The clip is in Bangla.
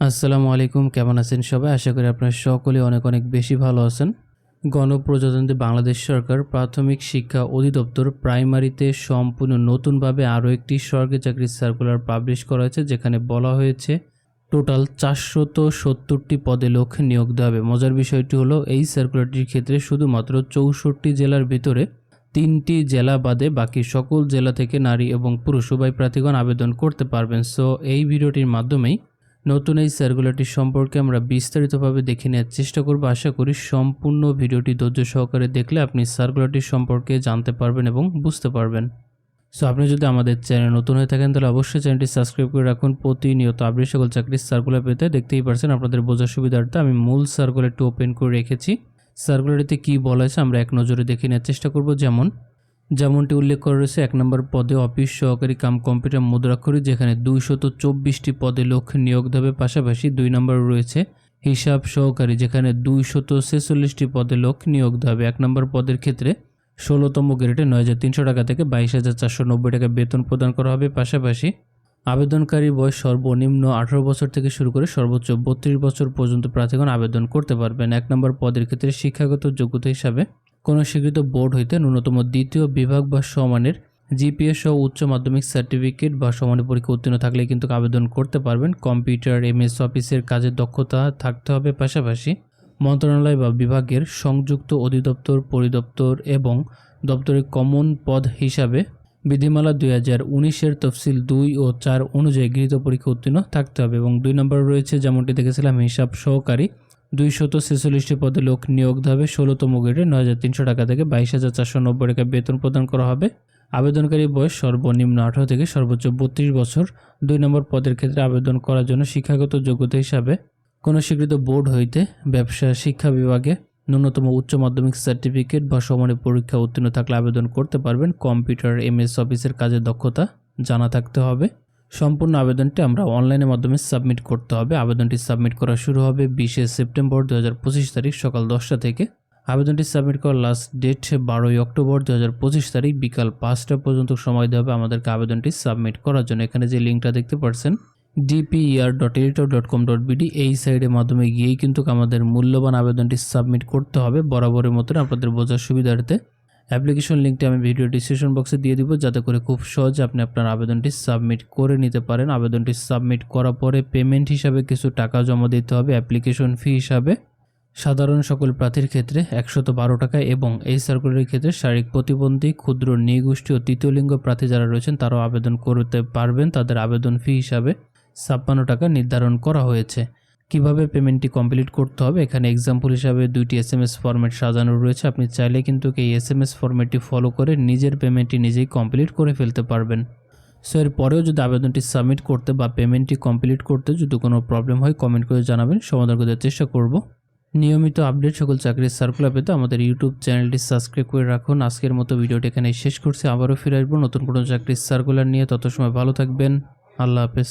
আসসালামু আলাইকুম, কেমন আছেন সবাই? আশা করি আপনারা সকলে অনেক অনেক বেশি ভালো আছেন। গণপ্রজাতন্ত্রী বাংলাদেশ সরকার প্রাথমিক শিক্ষা অধিদপ্তর প্রাইমারিতে সম্পূর্ণ নতুনভাবে আরও একটি সরকারি চাকরির সার্কুলার পাবলিশ করা হয়েছে, যেখানে বলা হয়েছে টোটাল চারশত সত্তরটি পদে লোক নিয়োগ দেওয়া হবে। মজার বিষয়টি হলো, এই সার্কুলারটির ক্ষেত্রে শুধুমাত্র চৌষট্টি জেলার ভিতরে তিনটি জেলা বাদে বাকি সকল জেলা থেকে নারী এবং পুরুষ উভয় প্রার্থীগণ আবেদন করতে পারবেন। সো এই ভিডিওটির মাধ্যমেই নতুন এই সার্কুলারটি সম্পর্কে আমরা বিস্তারিতভাবে দেখে নেওয়ার চেষ্টা করব। আশা করি সম্পূর্ণ ভিডিওটি ধৈর্য সহকারে দেখলে আপনি সার্কুলারটি সম্পর্কে জানতে পারবেন এবং বুঝতে পারবেন। সো আপনি যদি আমাদের চ্যানেল নতুন হয়ে থাকেন, তাহলে অবশ্যই চ্যানেলটি সাবস্ক্রাইব করে রাখুন। প্রতিনিয়ত আপনি সকল চাকরির সার্কুলার পেতে দেখতেই পারছেন আপনাদের বোঝার সুবিধার্থে আমি মূল সার্কুলারটি ওপেন করে রেখেছি। সার্কুলারটিতে কী বলা হয়েছে আমরা এক নজরে দেখে নেওয়ার চেষ্টা করব। যেমন যেমনটি উল্লেখ করা রয়েছে, এক নম্বর পদে অফিস সহকারী কাম কম্পিউটার মুদ্রাক্ষরী, যেখানে দুইশত চব্বিশটি পদে লোক নিয়োগ দেবে। পাশাপাশি দুই নম্বর রয়েছে, হিসাব সহকারী, যেখানে দুইশত ছেচল্লিশটি পদে লোক নিয়োগ দেবে। এক নম্বর পদের ক্ষেত্রে ষোলোতম গ্রেডে নয় হাজার তিনশো টাকা থেকে বাইশ হাজার চারশো নব্বই টাকা বেতন প্রদান করা হবে। পাশাপাশি আবেদনকারী বয়স সর্বনিম্ন আঠারো বছর থেকে শুরু করে সর্বোচ্চ বত্রিশ বছর পর্যন্ত প্রার্থীগণ আবেদন করতে পারবেন। এক নম্বর পদের ক্ষেত্রে শিক্ষাগত যোগ্যতা হিসাবে কোনো স্বীকৃত বোর্ড হইতে ন্যূনতম দ্বিতীয় বিভাগ বা সমানের জিপিএস সহ উচ্চ মাধ্যমিক সার্টিফিকেট বা সমানের পরীক্ষা উত্তীর্ণ থাকলে কিন্তু আবেদন করতে পারবেন। কম্পিউটার, এমএস অফিসের কাজের দক্ষতা থাকতে হবে পাশাপাশি মন্ত্রণালয় বা বিভাগের সংযুক্ত অধিদপ্তর, পরিদপ্তর এবং দপ্তরের কমন পদ হিসাবে বিধিমালা দুই হাজার উনিশের তফসিল দুই ও চার অনুযায়ী গৃহীত পরীক্ষা উত্তীর্ণ থাকতে হবে এবং দুই নম্বর রয়েছে যেমনটি দেখেছিলাম হিসাব সহকারী। দুইশত ছেচল্লিশটি পদে লোক নিয়োগ হবে ষোলোতম গ্রেডে নয় হাজার তিনশো টাকা থেকে বাইশ হাজার চারশো নব্বই টাকা বেতন প্রদান করা হবে। আবেদনকারী বয়স সর্বনিম্ন আঠারো থেকে সর্বোচ্চ বত্রিশ বছর। দুই নম্বর পদের ক্ষেত্রে আবেদন করার জন্য শিক্ষাগত যোগ্যতা হিসাবে কোনো স্বীকৃত বোর্ড হইতে ব্যবসা শিক্ষা বিভাগে ন্যূনতম উচ্চ মাধ্যমিক সার্টিফিকেট বা সমানের পরীক্ষা উত্তীর্ণ থাকলে আবেদন করতে পারবেন। কম্পিউটার, এমএস অফিসের কাজের দক্ষতা জানা থাকতে হবে। সম্পূর্ণ আবেদনটি আমরা অনলাইনের মাধ্যমে সাবমিট করতে হবে। আবেদনটি সাবমিট করা শুরু হবে বিশে সেপ্টেম্বর দু হাজার পঁচিশ তারিখ সকাল দশটা থেকে। আবেদনটি সাবমিট করার লাস্ট ডেট বারোই অক্টোবর দু হাজার পঁচিশ তারিখ বিকাল পাঁচটা পর্যন্ত সময় দেওয়া হবে আমাদেরকে আবেদনটি সাবমিট করার জন্য। এখানে যে লিঙ্কটা দেখতে পাচ্ছেন DPER dot editor dot com dot BD এই সাইডের মাধ্যমে গিয়েই কিন্তু আমাদের মূল্যবান আবেদনটি সাবমিট করতে হবে। বরাবরের মতন আপনাদের বোঝার সুবিধার্থে। অ্যাপ্লিকেশন লিঙ্কটি আমি ভিডিও ডিসক্রিপশন বক্সে দিয়ে দিব, যাতে করে খুব সহজে আপনি আপনার আবেদনটি সাবমিট করে নিতে পারেন। আবেদনটি সাবমিট করার পরে পেমেন্ট হিসাবে কিছু টাকা জমা দিতে হবে, অ্যাপ্লিকেশন ফি হিসাবে। সাধারণ সকল প্রার্থীর ক্ষেত্রে একশত বারো টাকা এবং এই সার্কুলারের ক্ষেত্রে শারীরিক প্রতিবন্ধী, ক্ষুদ্র, নিগোষ্ঠী ও তৃতীয় লিঙ্গ প্রার্থী যারা রয়েছেন, তারাও আবেদন করতে পারবেন। তাদের আবেদন ফি হিসাবে ছাপ্পান্ন টাকা নির্ধারণ করা হয়েছে। কীভাবে পেমেন্টটি কমপ্লিট করতে হবে? এখানে এক্সাম্পল হিসাবে দুইটি এস এম এস ফরম্যাট সাজানো রয়েছে। আপনি চাইলে কিন্তু এই এস এম এস ফরম্যাটটি ফলো করে নিজের পেমেন্টটি নিজেই কমপ্লিট করে ফেলতে পারবেন। সো এর পরেও যদি আবেদনটি সাবমিট করতে বা পেমেন্টটি কমপ্লিট করতে যদি কোনো প্রবলেম হয় কমেন্ট করে জানাবেন। সমাধান করতে চেষ্টা করব। নিয়মিত আপডেট সকল চাকরির সার্কুলার পেতে আমাদের ইউটিউব চ্যানেলটি সাবস্ক্রাইব করে রাখুন। আজকের মতো ভিডিওটি এখানে শেষ করছি। আবারও ফিরে আসব নতুন কোনো চাকরির সার্কুলার নিয়ে। তত সময় ভালো থাকবেন। আল্লাহ হাফেজ।